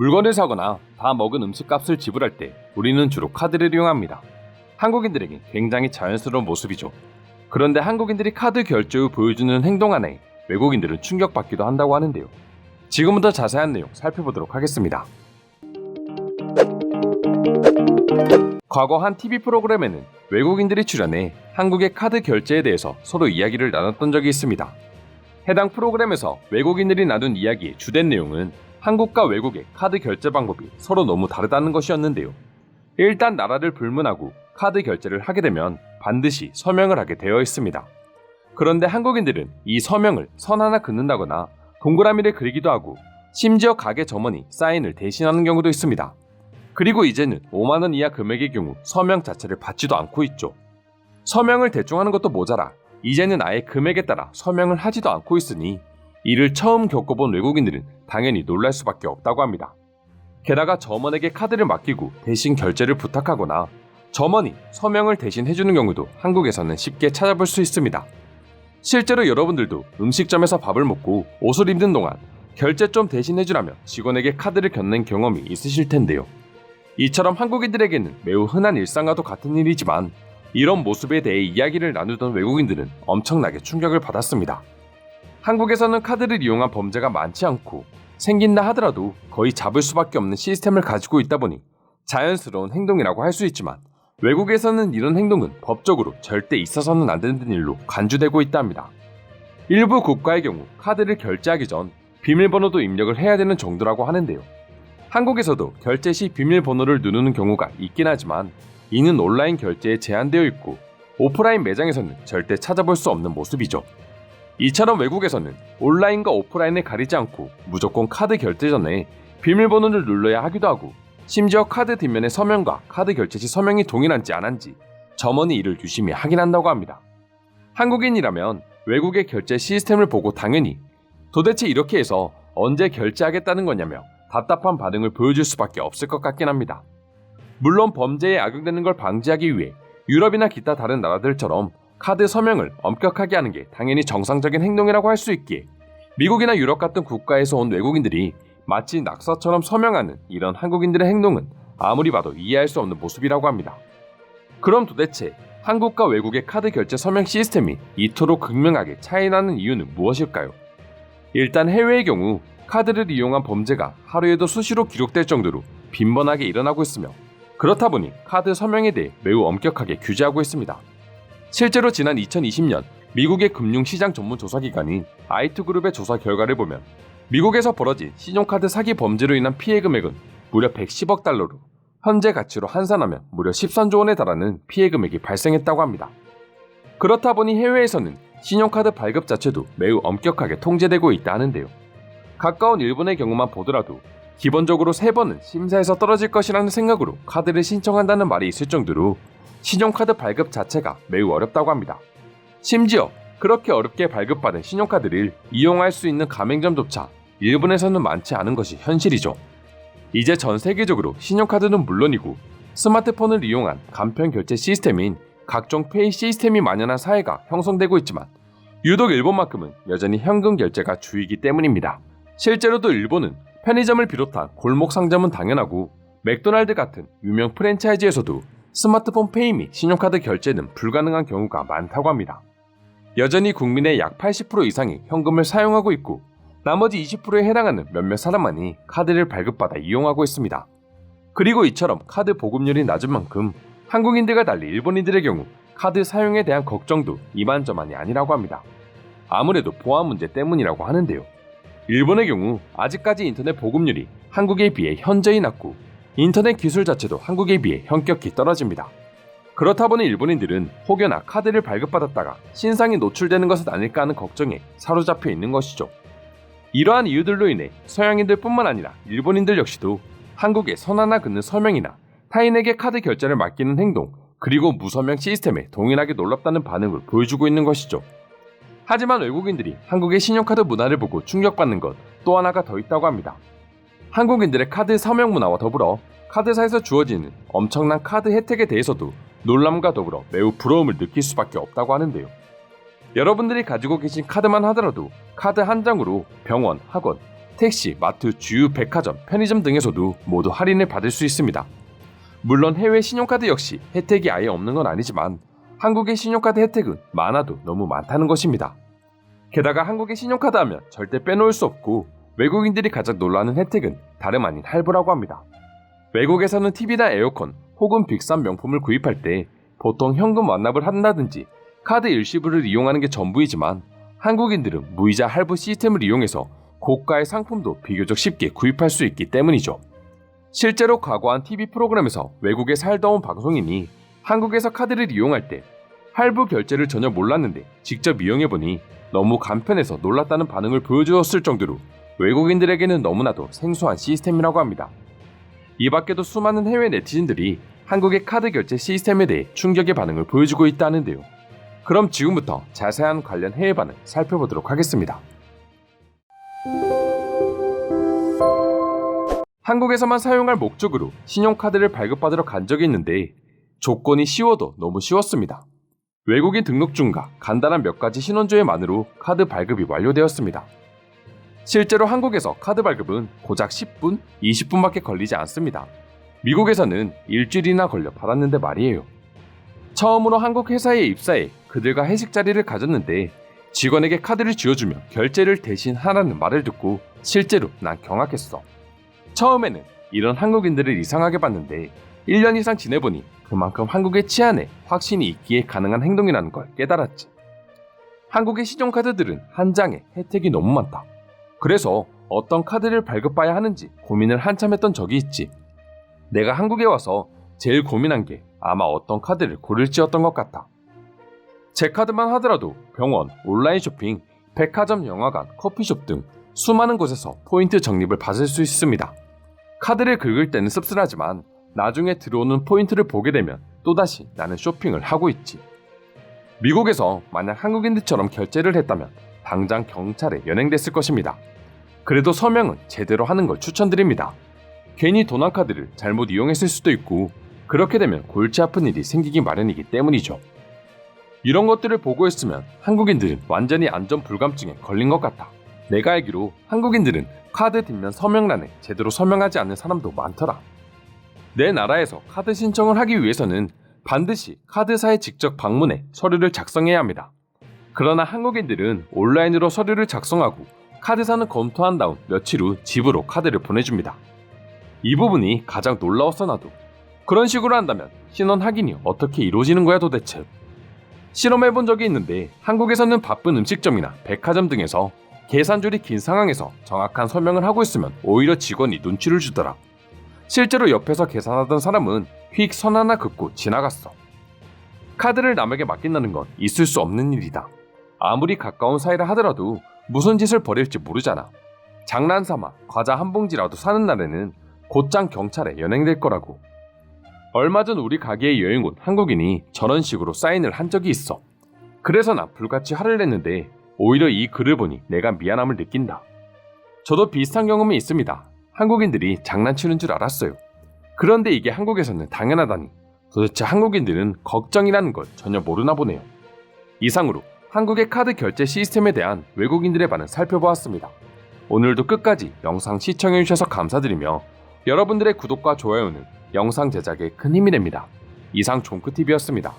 물건을 사거나 다 먹은 음식값을 지불할 때 우리는 주로 카드를 이용합니다. 한국인들에게 굉장히 자연스러운 모습이죠. 그런데 한국인들이 카드 결제 후 보여주는 행동 하나에 외국인들은 충격받기도 한다고 하는데요. 지금부터 자세한 내용 살펴보도록 하겠습니다. 과거 한 TV 프로그램에는 외국인들이 출연해 한국의 카드 결제에 대해서 서로 이야기를 나눴던 적이 있습니다. 해당 프로그램에서 외국인들이 나눈 이야기의 주된 내용은 한국과 외국의 카드 결제 방법이 서로 너무 다르다는 것이었는데요. 일단 나라를 불문하고 카드 결제를 하게 되면 반드시 서명을 하게 되어 있습니다. 그런데 한국인들은 이 서명을 선 하나 긋는다거나 동그라미를 그리기도 하고 심지어 가게 점원이 사인을 대신하는 경우도 있습니다. 그리고 이제는 5만원 이하 금액의 경우 서명 자체를 받지도 않고 있죠. 서명을 대충 하는 것도 모자라 이제는 아예 금액에 따라 서명을 하지도 않고 있으니 이를 처음 겪어본 외국인들은 당연히 놀랄 수밖에 없다고 합니다. 게다가 점원에게 카드를 맡기고 대신 결제를 부탁하거나 점원이 서명을 대신 해주는 경우도 한국에서는 쉽게 찾아볼 수 있습니다. 실제로 여러분들도 음식점에서 밥을 먹고 옷을 입는 동안 결제 좀 대신 해주라며 직원에게 카드를 건넨 경험이 있으실 텐데요. 이처럼 한국인들에게는 매우 흔한 일상과도 같은 일이지만 이런 모습에 대해 이야기를 나누던 외국인들은 엄청나게 충격을 받았습니다. 한국에서는 카드를 이용한 범죄가 많지 않고 생긴다 하더라도 거의 잡을 수밖에 없는 시스템을 가지고 있다 보니 자연스러운 행동이라고 할 수 있지만 외국에서는 이런 행동은 법적으로 절대 있어서는 안 되는 일로 간주되고 있다 합니다. 일부 국가의 경우 카드를 결제하기 전 비밀번호도 입력을 해야 되는 정도라고 하는데요. 한국에서도 결제 시 비밀번호를 누르는 경우가 있긴 하지만 이는 온라인 결제에 제한되어 있고 오프라인 매장에서는 절대 찾아볼 수 없는 모습이죠. 이처럼 외국에서는 온라인과 오프라인을 가리지 않고 무조건 카드 결제 전에 비밀번호를 눌러야 하기도 하고 심지어 카드 뒷면에 서명과 카드 결제 시 서명이 동일한지 안 한지 점원이 이를 유심히 확인한다고 합니다. 한국인이라면 외국의 결제 시스템을 보고 당연히 도대체 이렇게 해서 언제 결제하겠다는 거냐며 답답한 반응을 보여줄 수밖에 없을 것 같긴 합니다. 물론 범죄에 악용되는 걸 방지하기 위해 유럽이나 기타 다른 나라들처럼 카드 서명을 엄격하게 하는 게 당연히 정상적인 행동이라고 할 수 있기에 미국이나 유럽 같은 국가에서 온 외국인들이 마치 낙서처럼 서명하는 이런 한국인들의 행동은 아무리 봐도 이해할 수 없는 모습이라고 합니다. 그럼 도대체 한국과 외국의 카드 결제 서명 시스템이 이토록 극명하게 차이나는 이유는 무엇일까요? 일단 해외의 경우 카드를 이용한 범죄가 하루에도 수시로 기록될 정도로 빈번하게 일어나고 있으며 그렇다 보니 카드 서명에 대해 매우 엄격하게 규제하고 있습니다. 실제로 지난 2020년 미국의 금융시장 전문 조사기관인 아이트그룹의 조사 결과를 보면 미국에서 벌어진 신용카드 사기 범죄로 인한 피해 금액은 무려 110억 달러로 현재 가치로 환산하면 무려 13조 원에 달하는 피해 금액이 발생했다고 합니다. 그렇다 보니 해외에서는 신용카드 발급 자체도 매우 엄격하게 통제되고 있다 하는데요. 가까운 일본의 경우만 보더라도 기본적으로 세 번은 심사에서 떨어질 것이라는 생각으로 카드를 신청한다는 말이 있을 정도로 신용카드 발급 자체가 매우 어렵다고 합니다. 심지어 그렇게 어렵게 발급받은 신용카드를 이용할 수 있는 가맹점조차 일본에서는 많지 않은 것이 현실이죠. 이제 전 세계적으로 신용카드는 물론이고 스마트폰을 이용한 간편 결제 시스템인 각종 페이 시스템이 만연한 사회가 형성되고 있지만 유독 일본만큼은 여전히 현금 결제가 주이기 때문입니다. 실제로도 일본은 편의점을 비롯한 골목 상점은 당연하고 맥도날드 같은 유명 프랜차이즈에서도 스마트폰 페이 및 신용카드 결제는 불가능한 경우가 많다고 합니다. 여전히 국민의 약 80% 이상이 현금을 사용하고 있고 나머지 20%에 해당하는 몇몇 사람만이 카드를 발급받아 이용하고 있습니다. 그리고 이처럼 카드 보급률이 낮은 만큼 한국인들과 달리 일본인들의 경우 카드 사용에 대한 걱정도 이만저만이 아니라고 합니다. 아무래도 보안 문제 때문이라고 하는데요. 일본의 경우 아직까지 인터넷 보급률이 한국에 비해 현저히 낮고 인터넷 기술 자체도 한국에 비해 현격히 떨어집니다. 그렇다 보니 일본인들은 혹여나 카드를 발급받았다가 신상이 노출되는 것은 아닐까 하는 걱정에 사로잡혀 있는 것이죠. 이러한 이유들로 인해 서양인들 뿐만 아니라 일본인들 역시도 한국의 선 하나 긋는 서명이나 타인에게 카드 결제를 맡기는 행동, 그리고 무서명 시스템에 동일하게 놀랍다는 반응을 보여주고 있는 것이죠. 하지만 외국인들이 한국의 신용카드 문화를 보고 충격받는 것 또 하나가 더 있다고 합니다. 한국인들의 카드 서명 문화와 더불어 카드사에서 주어지는 엄청난 카드 혜택에 대해서도 놀람과 더불어 매우 부러움을 느낄 수밖에 없다고 하는데요. 여러분들이 가지고 계신 카드만 하더라도 카드 한 장으로 병원, 학원, 택시, 마트, 주유, 백화점, 편의점 등에서도 모두 할인을 받을 수 있습니다. 물론 해외 신용카드 역시 혜택이 아예 없는 건 아니지만 한국의 신용카드 혜택은 많아도 너무 많다는 것입니다. 게다가 한국의 신용카드 하면 절대 빼놓을 수 없고 외국인들이 가장 놀라는 혜택은 다름 아닌 할부라고 합니다. 외국에서는 TV나 에어컨 혹은 비싼 명품을 구입할 때 보통 현금 완납을 한다든지 카드 일시불을 이용하는 게 전부이지만 한국인들은 무이자 할부 시스템을 이용해서 고가의 상품도 비교적 쉽게 구입할 수 있기 때문이죠. 실제로 과거한 TV 프로그램에서 외국에 살다 온 방송인이 한국에서 카드를 이용할 때 할부 결제를 전혀 몰랐는데 직접 이용해보니 너무 간편해서 놀랐다는 반응을 보여주었을 정도로 외국인들에게는 너무나도 생소한 시스템이라고 합니다. 이 밖에도 수많은 해외 네티즌들이 한국의 카드 결제 시스템에 대해 충격의 반응을 보여주고 있다는데요. 그럼 지금부터 자세한 관련 해외 반응 살펴보도록 하겠습니다. 한국에서만 사용할 목적으로 신용카드를 발급받으러 간 적이 있는데 조건이 쉬워도 너무 쉬웠습니다. 외국인 등록증과 간단한 몇 가지 신원조회만으로 카드 발급이 완료되었습니다. 실제로 한국에서 카드 발급은 고작 10분, 20분밖에 걸리지 않습니다. 미국에서는 일주일이나 걸려 받았는데 말이에요. 처음으로 한국 회사에 입사해 그들과 회식 자리를 가졌는데 직원에게 카드를 쥐어주며 결제를 대신 하라는 말을 듣고 실제로 난 경악했어. 처음에는 이런 한국인들을 이상하게 봤는데 1년 이상 지내보니 그만큼 한국의 치안에 확신이 있기에 가능한 행동이라는 걸 깨달았지. 한국의 신용카드들은 한 장에 혜택이 너무 많다. 그래서 어떤 카드를 발급봐야 하는지 고민을 한참 했던 적이 있지. 내가 한국에 와서 제일 고민한 게 아마 어떤 카드를 고를지였던 것 같아. 제 카드만 하더라도 병원, 온라인 쇼핑, 백화점, 영화관, 커피숍 등 수많은 곳에서 포인트 적립을 받을 수 있습니다. 카드를 긁을 때는 씁쓸하지만 나중에 들어오는 포인트를 보게 되면 또다시 나는 쇼핑을 하고 있지. 미국에서 만약 한국인들처럼 결제를 했다면 당장 경찰에 연행됐을 것입니다. 그래도 서명은 제대로 하는 걸 추천드립니다. 괜히 도난 카드를 잘못 이용했을 수도 있고 그렇게 되면 골치 아픈 일이 생기기 마련이기 때문이죠. 이런 것들을 보고 있으면 한국인들은 완전히 안전 불감증에 걸린 것 같아. 내가 알기로 한국인들은 카드 뒷면 서명란에 제대로 서명하지 않는 사람도 많더라. 내 나라에서 카드 신청을 하기 위해서는 반드시 카드사에 직접 방문해 서류를 작성해야 합니다. 그러나 한국인들은 온라인으로 서류를 작성하고 카드사는 검토한 다음 며칠 후 집으로 카드를 보내줍니다. 이 부분이 가장 놀라웠어 나도. 그런 식으로 한다면 신원 확인이 어떻게 이루어지는 거야 도대체? 실험해본 적이 있는데 한국에서는 바쁜 음식점이나 백화점 등에서 계산줄이 긴 상황에서 정확한 설명을 하고 있으면 오히려 직원이 눈치를 주더라. 실제로 옆에서 계산하던 사람은 휙 선 하나 긋고 지나갔어. 카드를 남에게 맡긴다는 건 있을 수 없는 일이다. 아무리 가까운 사이라 하더라도 무슨 짓을 벌일지 모르잖아. 장난삼아 과자 한 봉지라도 사는 날에는 곧장 경찰에 연행될 거라고. 얼마 전 우리 가게에 여행 온 한국인이 저런 식으로 사인을 한 적이 있어. 그래서 나 불같이 화를 냈는데 오히려 이 글을 보니 내가 미안함을 느낀다. 저도 비슷한 경험이 있습니다. 한국인들이 장난치는 줄 알았어요. 그런데 이게 한국에서는 당연하다니. 도대체 한국인들은 걱정이라는 걸 전혀 모르나 보네요. 이상으로 한국의 카드 결제 시스템에 대한 외국인들의 반응 살펴보았습니다. 오늘도 끝까지 영상 시청해주셔서 감사드리며 여러분들의 구독과 좋아요는 영상 제작에 큰 힘이 됩니다. 이상 종크TV였습니다.